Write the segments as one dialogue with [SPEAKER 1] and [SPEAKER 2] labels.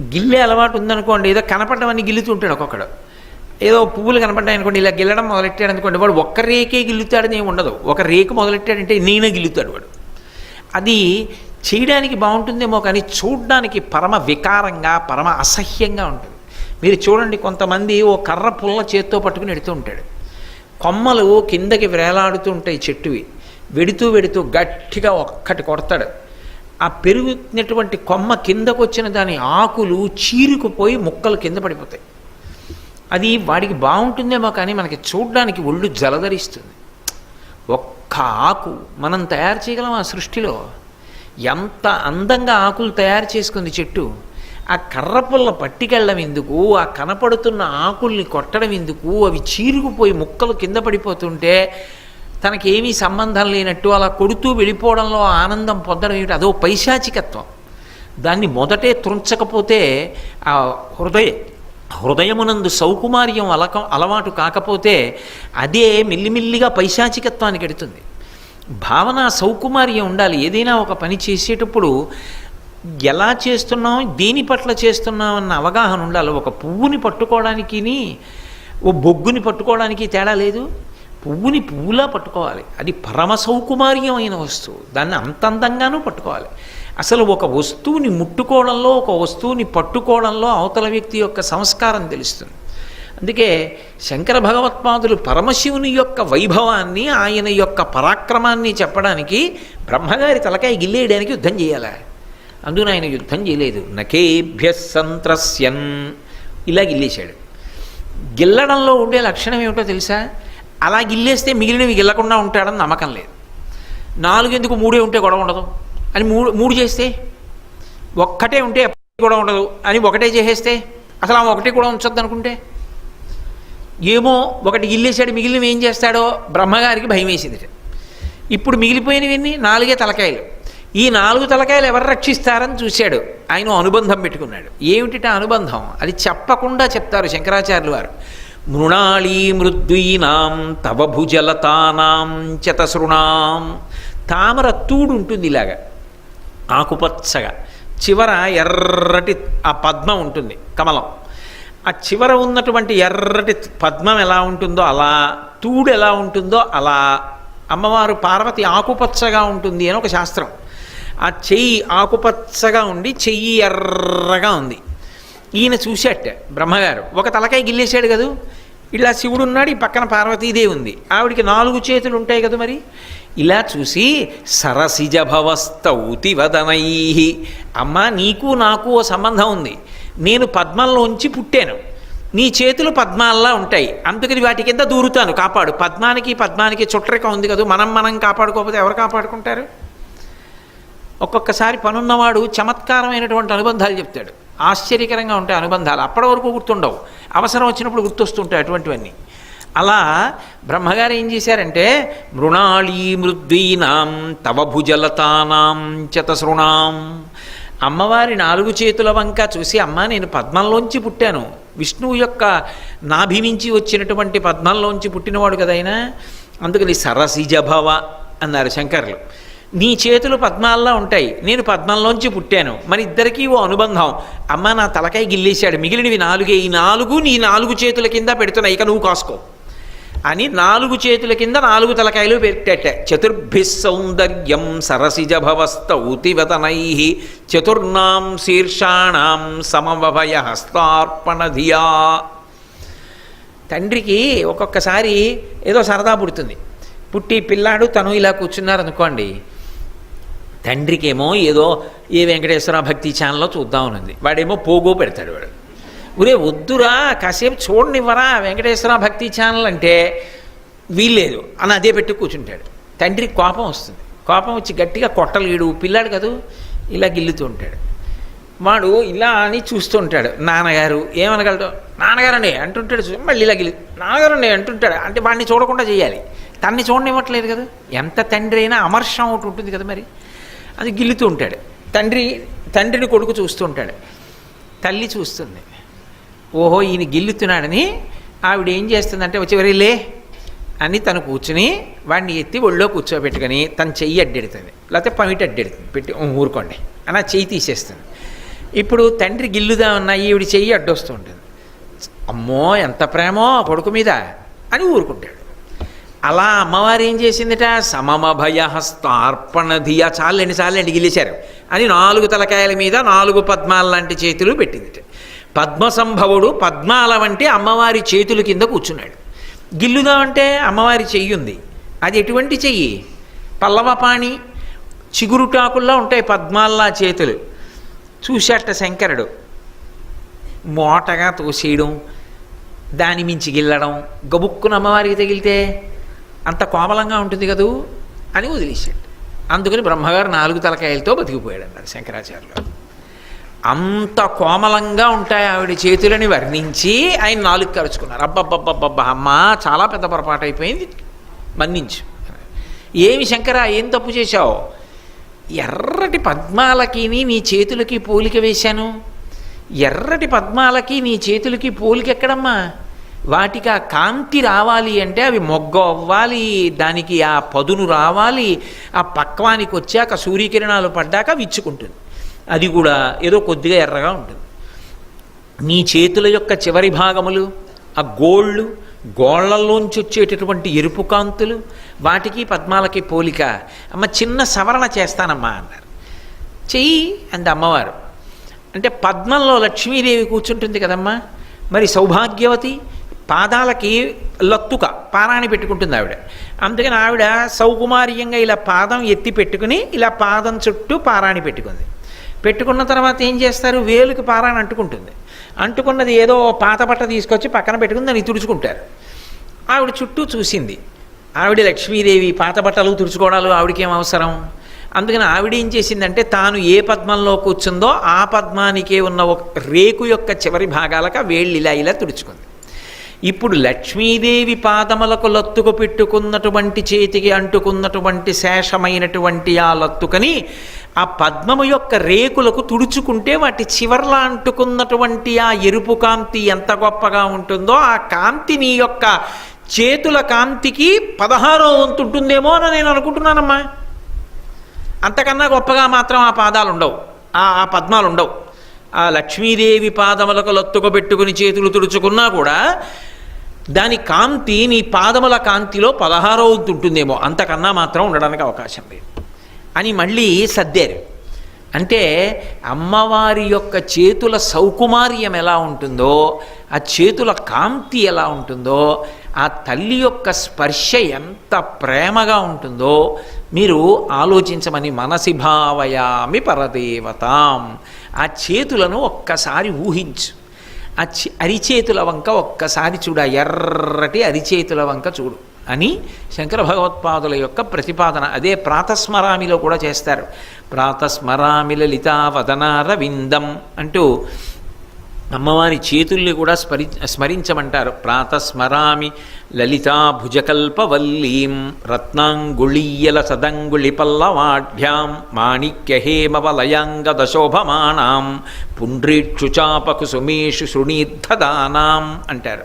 [SPEAKER 1] గిల్లే అలవాటు ఉందనుకోండి ఏదో కనపడమని గిల్లుతుంటాడు ఒక్కొక్కడు. ఏదో పువ్వులు కనపడ్డాయి అనుకోండి ఇలా గిల్లడం మొదలెట్టాడు అనుకోండి వాడు ఒక్క రేకే గిల్లుతాడని ఏమి ఉండదు. ఒక రేకు మొదలెట్టాడంటే నేనే గిల్లుతాడు వాడు. అది చేయడానికి బాగుంటుందేమో కానీ చూడడానికి పరమ వికారంగా పరమ అసహ్యంగా ఉంటుంది. మీరు చూడండి కొంతమంది ఓ కర్ర పుల్ల చేత్తో పట్టుకుని ఎడుతూ ఉంటాడు. కొమ్మలు కిందకి వేలాడుతూ ఉంటాయి చెట్టువి. వెడుతూ వెడుతూ గట్టిగా ఒక్కటి కొడతాడు. ఆ పెరుగుతున్నటువంటి కొమ్మ కిందకు వచ్చిన దాని ఆకులు చీరుకుపోయి ముక్కలు కింద పడిపోతాయి. అది వాడికి బాగుంటుందేమో కానీ మనకి చూడడానికి ఒళ్ళు జలధరిస్తుంది. ఒక్క ఆకు మనం తయారు చేయగలం ఆ సృష్టిలో? ఎంత అందంగా ఆకులు తయారు చేసుకుంది చెట్టు. ఆ కర్రపుల్ల పట్టికెళ్ళడం ఎందుకు? ఆ కనపడుతున్న ఆకుల్ని కొట్టడం ఎందుకు? అవి చీరుకుపోయి ముక్కలు కింద పడిపోతుంటే తనకి ఏమీ సంబంధం లేనట్టు అలా కొడుతూ వెళ్ళిపోవడంలో ఆనందం పొందడం ఏమిటి? అదో పైశాచికత్వం. దాన్ని మొదటే త్రుంచకపోతే ఆ హృదయ హృదయమునందు సౌకుమార్యం అలక అలవాటు కాకపోతే అదే మిల్లిమిల్లిగా పైశాచికత్వానికి ఎడుతుంది భావన సౌకుమార్యం ఉండాలి. ఏదైనా ఒక పని చేసేటప్పుడు ఎలా చేస్తున్నాం దేని పట్ల చేస్తున్నాం అన్న అవగాహన ఉండాలి. ఒక పువ్వుని పట్టుకోవడానికి ఓ బొగ్గుని పట్టుకోవడానికి తేడా లేదు. పువ్వుని పువ్వులా పట్టుకోవాలి. అది పరమ సౌకుమార్యమైన వస్తువు. దాన్ని అంత అందంగానూ పట్టుకోవాలి. అసలు ఒక వస్తువుని ముట్టుకోవడంలో ఒక వస్తువుని పట్టుకోవడంలో అవతల వ్యక్తి యొక్క సంస్కారం తెలుస్తుంది. అందుకే శంకర భగవత్పాదులు పరమశివుని యొక్క వైభవాన్ని ఆయన యొక్క పరాక్రమాన్ని చెప్పడానికి బ్రహ్మగారి తలకాయ గిల్లేయడానికి యుద్ధం చేయాలి. అందున ఆయన యుద్ధం చేయలేదు. నకేభ్య సంత్రస్యన్ ఇలా గిల్లేశాడు. గిల్లడంలో ఉండే లక్షణం ఏమిటో తెలుసా? అలా గిల్లేస్తే మిగిలినవి గిల్లకుండా ఉంటాడని నమ్మకం లేదు. నాలుగు ఎందుకు మూడే ఉంటే గొడవ ఉండదు. అని మూడు మూడు చేస్తే ఒక్కటే ఉంటే కూడా ఉండదు. అని ఒకటే చేసేస్తే అసలు ఆమె ఒకటి కూడా ఉంచొద్దు అనుకుంటే? ఏమో ఒకటి గిల్లేశాడు మిగిలినవి ఏం చేస్తాడో బ్రహ్మగారికి భయం వేసింది ఇప్పుడు మిగిలిపోయినవన్నీ నాలుగే తలకాయలు. ఈ నాలుగు తలకాయలు ఎవరు రక్షిస్తారని చూశాడు. ఆయన అనుబంధం పెట్టుకున్నాడు. ఏమిటి అనుబంధం? అది చెప్పకుండా చెప్తారు శంకరాచార్యులు వారు. మృణాళీ మృద్వీనాం తవ భుజలతానాం చతసృణాం తామర తూడు ఉంటుంది ఇలాగా ఆకుపచ్చగా. చివర ఎర్రటి ఆ పద్మం ఉంటుంది కమలం. ఆ చివర ఉన్నటువంటి ఎర్రటి పద్మం ఎలా ఉంటుందో అలా తూడు ఎలా ఉంటుందో అలా అమ్మవారు పార్వతి ఆకుపచ్చగా ఉంటుంది అని ఒక శాస్త్రం. ఆ చెయ్యి ఆకుపచ్చగా ఉండి చెయ్యి ఎర్రగా ఉంది. ఈయన చూశాట బ్రహ్మగారు. ఒక తలకాయ గిల్లేశాడు కదూ? ఇలా శివుడు ఉన్నాడు ఈ పక్కన పార్వతీదేవి ఉంది. ఆవిడికి నాలుగు చేతులు ఉంటాయి కదా మరి? ఇలా చూసి సరసిజ భవస్తౌతి వదనై అమ్మ నీకు నాకు ఓ సంబంధం ఉంది. నేను పద్మంలోంచి పుట్టాను. నీ చేతులు పద్మాల్లా ఉంటాయి. అందుకని వాటి కింద దూరుతాను. కాపాడు. పద్మానికి పద్మానికి చుట్టరిక ఉంది కదా? మనం మనం కాపాడుకోకపోతే ఎవరు కాపాడుకుంటారు? ఒక్కొక్కసారి పనున్నవాడు చమత్కారమైనటువంటి అనుబంధాలు చెప్తాడు. ఆశ్చర్యకరంగా ఉంటాయి అనుబంధాలు. అప్పటి వరకు గుర్తుండవు. అవసరం వచ్చినప్పుడు గుర్తొస్తుంటాయి అటువంటివన్నీ. అలా బ్రహ్మగారు ఏం చేశారంటే మృణాళీ మృద్వీనాం తవ భుజలతానాం చతసృణాం అమ్మవారి నాలుగు చేతుల వంక చూసి అమ్మ నేను పద్మంలోంచి పుట్టాను. విష్ణువు యొక్క నాభి నుంచి వచ్చినటువంటి పద్మంలోంచి పుట్టినవాడు కదైనా అందుకని సరసిజభవ అన్నారు శంకర్లు. నీ చేతులు పద్మాల్లో ఉంటాయి. నేను పద్మంలోంచి పుట్టాను. మన ఇద్దరికీ ఓ అనుబంధం. అమ్మ నా తలకాయ గిల్లేశాడు. మిగిలినవి నాలుగే. ఈ నాలుగు నీ నాలుగు చేతుల కింద పెడుతున్నాయి. ఇక నువ్వు కాసుకో. అని నాలుగు చేతుల కింద నాలుగు తలకాయలు పెట్టేట చతుర్భి సౌందర్యం సరసిజ భవస్తౌతివతనై చతుర్ణాం శీర్షాణం సమవభయ హస్తార్పణ ధియా తండ్రికి ఒక్కొక్కసారి ఏదో సరదా పుడుతుంది. పుట్టి పిల్లాడు తను ఇలా కూర్చున్నారనుకోండి తండ్రికేమో ఏదో ఏ వెంకటేశ్వర భక్తి ఛానల్లో చూద్దామనుంది వాడేమో పోగో పెడతాడు వాడు. ఒరే వద్దురా కాసేపు చూడనివ్వరా వెంకటేశ్వర భక్తి ఛానల్ అంటే? వీల్లేదు. అని అదే పెట్టి కూర్చుంటాడు. తండ్రికి కోపం వస్తుంది. కోపం వచ్చి గట్టిగా కొట్టలేడు. పిల్లాడు కదూ? ఇలా గిల్లుతూ ఉంటాడు. వాడు ఇలా అని చూస్తూ ఉంటాడు. నాన్నగారు ఏమనగలడు నాన్నగారండి అంటుంటాడు. చూ- మళ్ళీ ఇలా గిల్లి. నాన్నగారండి అంటుంటాడు. అంటే వాడిని చూడకుండా చేయాలి. తన్ని చూడనివ్వట్లేదు కదా? ఎంత తండ్రి అయినా అమర్షం ఒకటి ఉంటుంది కదా మరి? అది గిల్లుతూ ఉంటాడు. తండ్రి తండ్రిని కొడుకు చూస్తూ ఉంటాడు. తల్లి చూస్తుంది. ఓహో ఈయన గిల్లుతున్నాడని ఆవిడ ఏం చేస్తుందంటే వచ్చి లే అని తను కూర్చుని వాడిని ఎత్తి ఒళ్ళో కూర్చోబెట్టుకొని తన చెయ్యి అడ్డెడుతుంది. లేకపోతే పమిటి అడ్డెడుతుంది. పెట్టి ఊరుకోండి అని ఆ చెయ్యి తీసేస్తుంది. ఇప్పుడు తండ్రి గిల్లుదా ఉన్న ఈవిడ చెయ్యి అడ్డొస్తూ ఉంటుంది. అమ్మో ఎంత ప్రేమో కొడుకు మీద అని ఊరుకుంటాడు. అలా అమ్మవారు ఏం చేసిందిట? సమమ ధియ చాలండి చాలండి గిలిచారు అని నాలుగు తలకాయల మీద నాలుగు పద్మాల లాంటి చేతులు పెట్టిందిట. పద్మసంభవుడు పద్మాల వంటి అమ్మవారి చేతుల కింద కూర్చున్నాడు. గిల్లుదామంటే అమ్మవారి చెయ్యి ఉంది అది ఎటువంటి చెయ్యి? పల్లవపాణి చిగురుటాకుల్లా ఉంటాయి పద్మాల్లా చేతులు. చూశాట శంకరుడు. మోటగా తోసేయడం దాని మించి గిల్లడం గబుక్కున అమ్మవారికి తగిలితే అంత కోమలంగా ఉంటుంది కదూ అని వదిలేశాడు. అందుకని బ్రహ్మగారు నాలుగు తలకాయలతో బతికిపోయాడు అన్నారు శంకరాచార్యులు. అంత కోమలంగా ఉంటాయి ఆవిడ చేతులని వర్ణించి ఆయన నాలుగు కరుచుకున్నారు అబ్బబ్బబ్బబ్బబ్బా అమ్మ చాలా పెద్ద పొరపాటు అయిపోయింది. మన్నించు. ఏమి శంకర ఏం తప్పు చేశావు? ఎర్రటి పద్మాలకి నీ చేతులకి పోలిక వేశాను? ఎర్రటి పద్మాలకి నీ చేతులకి పోలిక ఎక్కడమ్మా? వాటికి ఆ కాంతి రావాలి అంటే అవి మొగ్గ అవ్వాలి దానికి ఆ పదును రావాలి ఆ పక్వానికి వచ్చాక సూర్యకిరణాలు పడ్డాక విచ్చుకుంటుంది అది కూడా ఏదో కొద్దిగా ఎర్రగా ఉంటుంది. నీ చేతుల యొక్క చివరి భాగములు ఆ గోళ్ళు గోళ్ళలోంచి వచ్చేటటువంటి ఎరుపు కాంతులు వాటికి పద్మాలకి పోలిక. అమ్మ చిన్న సవరణ చేస్తానమ్మా అన్నారు. చెయ్యి అంది అమ్మవారు. అంటే పద్మంలో లక్ష్మీదేవి కూర్చుంటుంది కదమ్మా. మరి సౌభాగ్యవతి పాదాలకి లత్తుక పారాణి పెట్టుకుంటుంది ఆవిడ. అందుకని ఆవిడ సౌకుమార్యంగా ఇలా పాదం ఎత్తి పెట్టుకుని ఇలా పాదం చుట్టూ పారాణి పెట్టుకుంది. పెట్టుకున్న తర్వాత ఏం చేస్తారు? వేలుకి పారాణి అంటుకుంటుంది. అంటుకున్నది ఏదో పాత బట్ట తీసుకొచ్చి పక్కన పెట్టుకుని దాన్ని తుడుచుకుంటారు. ఆవిడ చుట్టూ చూసింది. ఆవిడ లక్ష్మీదేవి పాత బట్టలు తుడుచుకోవడాలు ఆవిడకేం అవసరం? అందుకని ఆవిడ ఏం చేసిందంటే తాను ఏ పద్మంలో కూర్చుందో ఆ పద్మానికే ఉన్న ఒక రేకు యొక్క చివరి భాగాలకు వేళ్ళు ఇలా ఇలా తుడుచుకుంది. ఇప్పుడు లక్ష్మీదేవి పాదములకు లత్తుకు పెట్టుకున్నటువంటి చేతికి అంటుకున్నటువంటి శేషమైనటువంటి ఆ లత్తుకని ఆ పద్మము యొక్క రేకులకు తుడుచుకుంటే వాటి చివర్లా అంటుకున్నటువంటి ఆ ఎరుపు కాంతి ఎంత గొప్పగా ఉంటుందో ఆ కాంతి నీ యొక్క చేతుల కాంతికి పదహారో వంతు ఉంటుందేమో అని నేను అనుకుంటున్నానమ్మా. అంతకన్నా గొప్పగా మాత్రం ఆ పాదాలు ఉండవు ఆ ఆ పద్మాలు ఉండవు. ఆ లక్ష్మీదేవి పాదములకు లొత్తుకబెట్టుకుని చేతులు తుడుచుకున్నా కూడా దాని కాంతి నీ పాదముల కాంతిలో పదహారో వంతు ఉంటుందేమో అంతకన్నా మాత్రం ఉండడానికి అవకాశం లేదు. అని మళ్ళీ సర్దారు. అంటే అమ్మవారి యొక్క చేతుల సౌకుమార్యం ఎలా ఉంటుందో ఆ చేతుల కాంతి ఎలా ఉంటుందో ఆ తల్లి యొక్క స్పర్శ ఎంత ప్రేమగా ఉంటుందో మీరు ఆలోచించమని మనసి భావయామి పరదేవతాం. ఆ చేతులను ఒక్కసారి ఊహించు. ఆ అరిచేతుల వంక ఒక్కసారి చూడ ఎర్రటి అరిచేతుల వంక చూడు అని శంకర భగవత్పాదుల యొక్క ప్రతిపాదన. అదే ప్రాతస్మరామిలో కూడా చేస్తారు. ప్రాతస్మరామి లలితావదనారవిందం అంటూ అమ్మవారి చేతుల్ని కూడా స్మరి స్మరించమంటారు. ప్రాతస్మరామి లలితాభుజకల్పవల్లీం రత్నాంగుళీయల సదంగుళి పల్లవాఢ్యాం మాణిక్యహేమవలయాంగదశోభమానాం పుండ్రీక్షుచాపకు సుమేషు శృణీర్థదానాం అంటారు.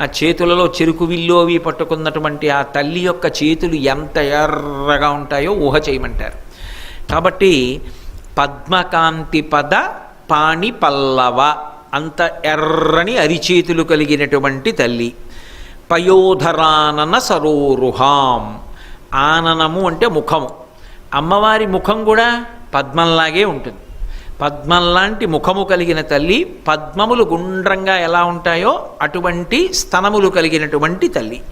[SPEAKER 1] ఆ చేతులలో చెరుకు విల్లు అవి పట్టుకున్నటువంటి ఆ తల్లి యొక్క చేతులు ఎంత ఎర్రగా ఉంటాయో ఊహ చేయమంటారు. కాబట్టి పద్మకాంతి పద పాణి పల్లవ అంత ఎర్రని అరిచేతులు కలిగినటువంటి తల్లి. పయోధరానన సరోరుహాం. ఆననము అంటే ముఖము. అమ్మవారి ముఖం కూడా పద్మంలాగే ఉంటుంది. పద్మంలాంటి ముఖము కలిగిన తల్లి పద్మములు గుండ్రంగా ఎలా ఉంటాయో అటువంటి స్తనములు కలిగినటువంటి తల్లి.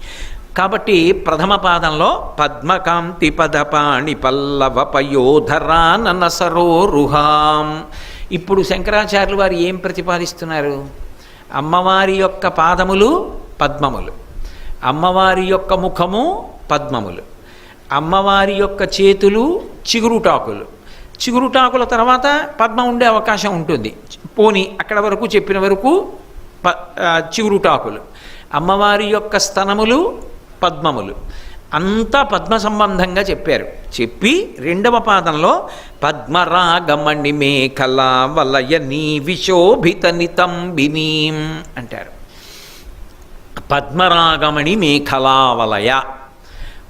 [SPEAKER 1] కాబట్టి ప్రథమ పాదంలో పద్మకాంతి పదపాణి పల్లవ పయోధరానన సరోరుహాం. ఇప్పుడు శంకరాచార్యులు వారు ఏం ప్రతిపాదిస్తున్నారు? అమ్మవారి యొక్క పాదములు పద్మములు. అమ్మవారి యొక్క ముఖము పద్మములు. అమ్మవారి యొక్క చేతులు చిగురుటాకులు. చిగురుటాకుల తర్వాత పద్మం ఉండే అవకాశం ఉంటుంది. పోని అక్కడ వరకు చెప్పిన వరకు ప చిగురుటాకులు. అమ్మవారి యొక్క స్తనములు పద్మములు. అంతా పద్మ సంబంధంగా చెప్పారు. చెప్పి రెండవ పాదంలో పద్మరాగమణి మేఖల వలయ నీ విశోభిత నితంబినీం అంటారు. పద్మరాగమణి మేఖలావలయ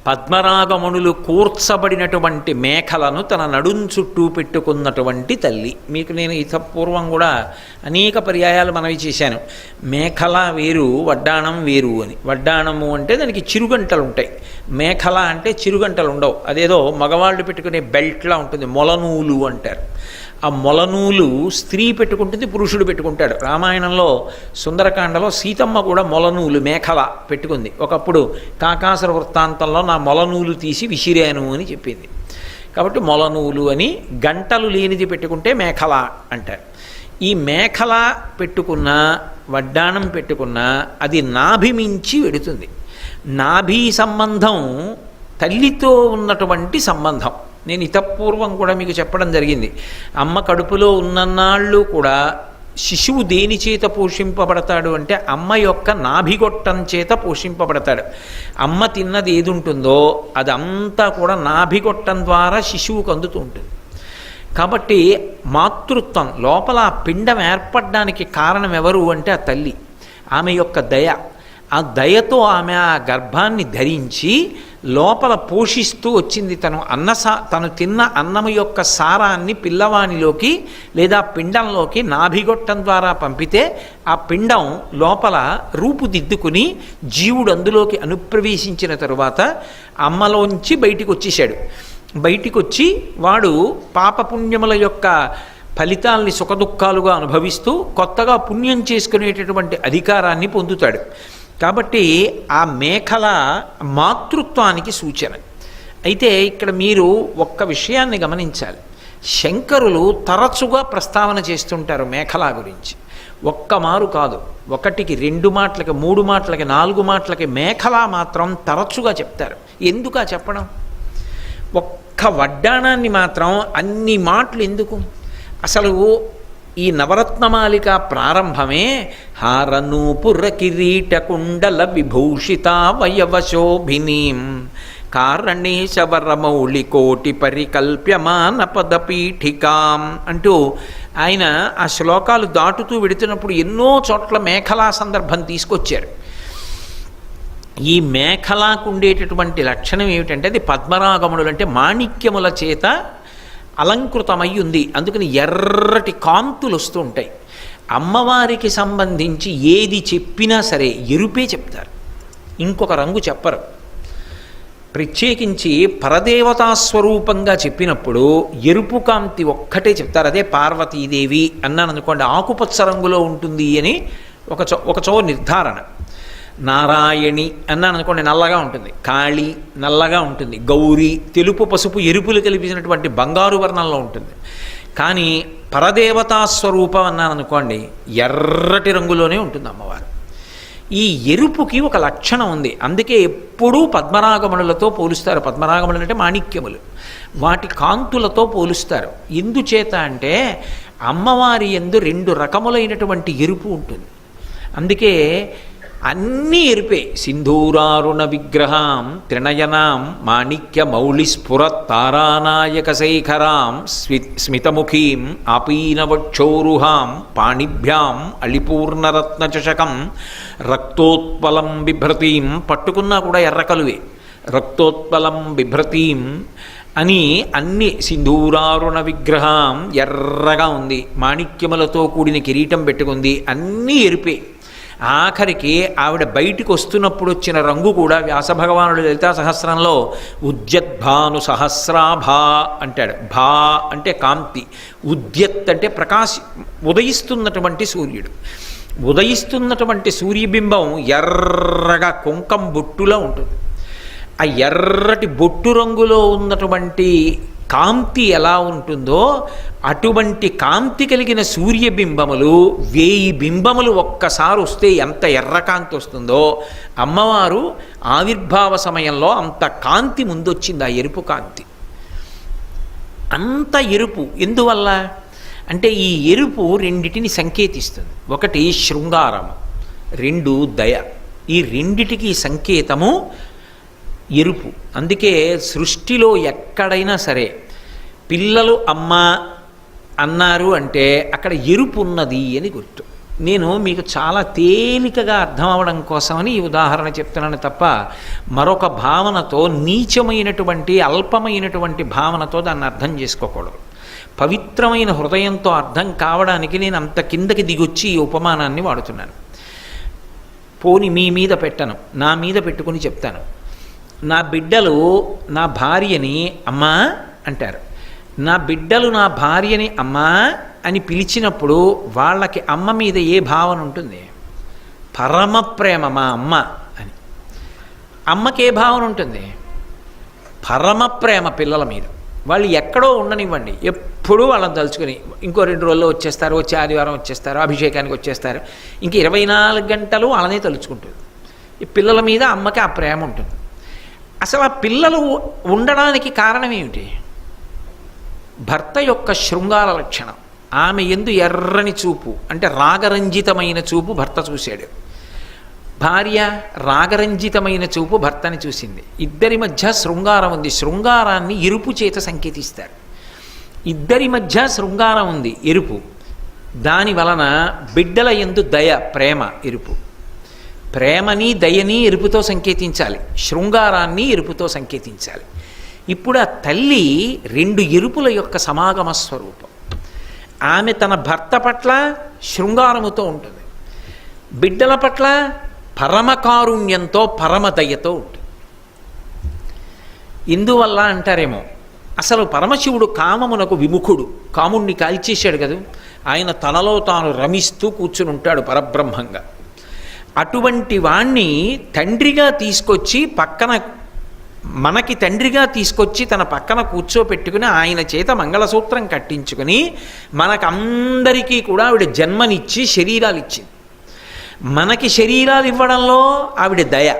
[SPEAKER 1] పద్మరాగమణులు కూర్చబడినటువంటి మేఖలను తన నడుం చుట్టూ పెట్టుకున్నటువంటి తల్లి. మీకు నేను ఇతపూర్వం కూడా అనేక పర్యాయాలు మనవి చేశాను. మేఖల వేరు వడ్డాణం వేరు అని. వడ్డాణము అంటే దానికి చిరుగంటలు ఉంటాయి. మేఖల అంటే చిరుగంటలు ఉండవు. అదేదో మగవాళ్ళు పెట్టుకునే బెల్ట్లా ఉంటుంది. మొలనూలు అంటారు. ఆ మొలనూలు స్త్రీ పెట్టుకుంటుంది పురుషుడు పెట్టుకుంటాడు. రామాయణంలో సుందరకాండలో సీతమ్మ కూడా మొలనూలు మేఖల పెట్టుకుంది. ఒకప్పుడు కాకాసుర వృత్తాంతంలో నా మొలనూలు తీసి విసిరాను అని చెప్పింది. కాబట్టి మొలనూలు అని గంటలు లేనిది పెట్టుకుంటే మేఖల అంటారు. ఈ మేఖల పెట్టుకున్న వడ్డాణం పెట్టుకున్న అది నాభిమించి వెడుతుంది. నాభి సంబంధం తల్లితో ఉన్నటువంటి సంబంధం. నేను ఇతపూర్వం కూడా మీకు చెప్పడం జరిగింది. అమ్మ కడుపులో ఉన్నన్నాళ్ళు కూడా శిశువు దేని చేత పోషింపబడతాడు అంటే అమ్మ యొక్క నాభిగొట్టం చేత పోషింపబడతాడు. అమ్మ తిన్నది ఏది ఉంటుందో అదంతా కూడా నాభిగొట్టం ద్వారా శిశువుకు అందుతూ ఉంటుంది. కాబట్టి మాతృత్వం లోపల పిండం ఏర్పడడానికి కారణం ఎవరు అంటే ఆ తల్లి. ఆమె యొక్క దయ. ఆ దయతో ఆమె ఆ గర్భాన్ని ధరించి లోపల పోషిస్తూ వచ్చింది. తను అన్న సా తను తిన్న అన్నము యొక్క సారాన్ని పిల్లవానిలోకి లేదా పిండంలోకి నాభిగొట్టం ద్వారా పంపితే ఆ పిండం లోపల రూపుదిద్దుకుని జీవుడు అందులోకి అనుప్రవేశించిన తరువాత అమ్మలోంచి బయటికి వచ్చేసాడు బయటికి వచ్చి వాడు పాపపుణ్యముల యొక్క ఫలితాల్ని సుఖదుఖాలుగా అనుభవిస్తూ కొత్తగా పుణ్యం చేసుకునేటటువంటి అధికారాన్ని పొందుతాడు. కాబట్టి ఆ మేఖల మాతృత్వానికి సూచన. అయితే ఇక్కడ మీరు ఒక్క విషయాన్ని గమనించాలి. శంకరులు తరచుగా ప్రస్తావన చేస్తుంటారు మేఖలా గురించి. ఒక్క మారు కాదు. ఒకటికి రెండు మాటలకి మూడు మాటలకి నాలుగు మాటలకి మేఖలా మాత్రం తరచుగా చెప్తారు. ఎందుకు చెప్పడం? ఒక్క వడ్డాణాన్ని మాత్రం అన్ని మాటలు ఎందుకు? అసలు ఈ నవరత్నమాలిక ప్రారంభమే హారనూపుర కిరీట కుండల విభూషిత వయవశోభినీం కారణేశవరమౌళి కోటి పరికల్ప్యమాన పదపీఠికాం అంటూ ఆయన ఆ శ్లోకాలు దాటుతూ వెడుతున్నప్పుడు ఎన్నో చోట్ల మేఖలా సందర్భం తీసుకొచ్చారు. ఈ మేఖలాకు ఉండేటటువంటి లక్షణం ఏమిటంటే అది పద్మరాగములు అంటే మాణిక్యముల చేత అలంకృతమై ఉంది అందుకని ఎర్రటి కాంతులు వస్తూ ఉంటాయి అమ్మవారికి సంబంధించి ఏది చెప్పినా సరే ఎరుపే చెప్తారు. ఇంకొక రంగు చెప్పరు. ప్రత్యేకించి పరదేవతా స్వరూపంగా చెప్పినప్పుడు ఎరుపు కాంతి ఒక్కటే చెప్తారు. అదే పార్వతీదేవి అన్నాను అనుకోండి ఆకుపచ్చ రంగులో ఉంటుంది అని ఒక చో ఒక చో నిర్ధారణ. నారాయణి అన్నాను అనుకోండి నల్లగా ఉంటుంది. కాళి నల్లగా ఉంటుంది. గౌరీ తెలుపు పసుపు ఎరుపులు కలిపించినటువంటి బంగారు వర్ణంలో ఉంటుంది. కానీ పరదేవతా స్వరూపం అన్నాను అనుకోండి ఎర్రటి రంగులోనే ఉంటుంది అమ్మవారు. ఈ ఎరుపుకి ఒక లక్షణం ఉంది. అందుకే ఎప్పుడూ పద్మరాగములతో పోలుస్తారు. పద్మరాగములు అంటే మాణిక్యములు. వాటి కాంతులతో పోలుస్తారు. ఎందుచేత అంటే అమ్మవారి ఎందు రెండు రకములైనటువంటి ఎరుపు ఉంటుంది. అందుకే అన్నీ ఎరిపే సింధూరారుణ విగ్రహాం త్రినయనాం మాణిక్య మౌళిస్ఫుర తారానాయక శేఖరాం స్వి స్మితముఖీం ఆపీనవక్షోరుహాం పాణిభ్యాం అళిపూర్ణరత్నచషకం రక్తోత్పలం బిభ్రతీం పట్టుకున్నా కూడా ఎర్రకలువే రక్తోత్పలం బిభ్రతీం అని అన్ని సింధూరారుణ విగ్రహం ఎర్రగా ఉంది. మాణిక్యములతో కూడిన కిరీటం పెట్టుకుంది. అన్నీ ఎరిపే ఆఖరికి ఆవిడ బయటికి వస్తున్నప్పుడు వచ్చిన రంగు కూడా వ్యాసభగవానుడు లలితా సహస్రంలో ఉద్యద్భాను సహస్రాభా అంటాడు. భా అంటే కాంతి. ఉద్యత్ అంటే ప్రకాశి ఉదయిస్తున్నటువంటి సూర్యుడు. ఉదయిస్తున్నటువంటి సూర్యబింబం ఎర్రగా కుంకం బొట్టులో ఉంటుంది. ఆ ఎర్రటి బొట్టు రంగులో ఉన్నటువంటి కాంతి ఎలా ఉంటుందో అటువంటి కాంతి కలిగిన సూర్యబింబములు వేయి బింబములు ఒక్కసారి వస్తే ఎంత ఎర్రకాంతి వస్తుందో అమ్మవారు ఆవిర్భావ సమయంలో అంత కాంతి ముందొచ్చింది ఆ ఎరుపు కాంతి. అంత ఎరుపు ఎందువల్ల? అంటే ఈ ఎరుపు రెండిటిని సంకేతిస్తుంది. ఒకటి శృంగారము రెండు దయ. ఈ రెండిటికి సంకేతము ఎరుపు. అందుకే సృష్టిలో ఎక్కడైనా సరే పిల్లలు అమ్మ అన్నారు అంటే అక్కడ ఎరుపు ఉన్నది అని గుర్తు. నేను మీకు చాలా తేలికగా అర్థం అవడం కోసమని ఈ ఉదాహరణ చెప్తున్నాను తప్ప మరొక భావనతో నీచమైనటువంటి అల్పమైనటువంటి భావనతో దాన్ని అర్థం చేసుకోకూడదు. పవిత్రమైన హృదయంతో అర్థం కావడానికి నేను అంత కిందకి దిగొచ్చి ఈ ఉపమానాన్ని వాడుతున్నాను. పోని మీ మీద పెట్టను నా మీద పెట్టుకుని చెప్తాను. నా బిడ్డలు నా భార్యని అమ్మా అంటారు. నా బిడ్డలు నా భార్యని అమ్మా అని పిలిచినప్పుడు వాళ్ళకి అమ్మ మీద ఏ భావన ఉంటుంది? పరమ ప్రేమ మా అమ్మ అని. అమ్మకి ఏ భావన ఉంటుంది? పరమ ప్రేమ పిల్లల మీద. వాళ్ళు ఎక్కడో ఉండనివ్వండి. ఎప్పుడూ వాళ్ళని తలుచుకుని ఇంకో రెండు రోజుల్లో వచ్చేస్తారు వచ్చే ఆదివారం వచ్చేస్తారు అభిషేకానికి వచ్చేస్తారు. ఇంక ఇరవై నాలుగు గంటలు వాళ్ళనే తలుచుకుంటుంది. ఈ పిల్లల మీద అమ్మకి ఆ ప్రేమ ఉంటుంది. అసలు ఆ పిల్లలు ఉండడానికి కారణం ఏమిటి? భర్త యొక్క శృంగార లక్షణం. ఆమె ఎందు ఎర్రని చూపు అంటే రాగరంజితమైన చూపు భర్త చూశాడు. భార్య రాగరంజితమైన చూపు భర్తని చూసింది. ఇద్దరి మధ్య శృంగారం ఉంది. శృంగారాన్ని ఎరుపు చేత సంకేతిస్తారు. ఇద్దరి మధ్య శృంగారం ఉంది ఎరుపు దాని వలన బిడ్డల ఎందు దయ ప్రేమ ఎరుపు ప్రేమని దయని ఎరుపుతో సంకేతించాలి. శృంగారాన్ని ఎరుపుతో సంకేతించాలి. ఇప్పుడు ఆ తల్లి రెండు ఎరుపుల యొక్క సమాగమ స్వరూపం. ఆమె తన భర్త పట్ల శృంగారముతో ఉంటుంది. బిడ్డల పట్ల పరమకారుణ్యంతో పరమదయతో ఉంటుంది. ఇందువల్ల అంటారేమో అసలు పరమశివుడు కామమునకు విముఖుడు కాముణ్ణి కాల్చేశాడు కదా? ఆయన తనలో తాను రమిస్తూ కూర్చుని ఉంటాడు పరబ్రహ్మంగా. అటువంటి వాణ్ణి తండ్రిగా తీసుకొచ్చి పక్కన మనకి తండ్రిగా తీసుకొచ్చి తన పక్కన కూర్చోపెట్టుకుని ఆయన చేత మంగళసూత్రం కట్టించుకుని మనకందరికీ కూడా ఆవిడ జన్మనిచ్చి శరీరాలు ఇచ్చింది మనకి శరీరాలు ఇవ్వడంలో ఆవిడ దయ.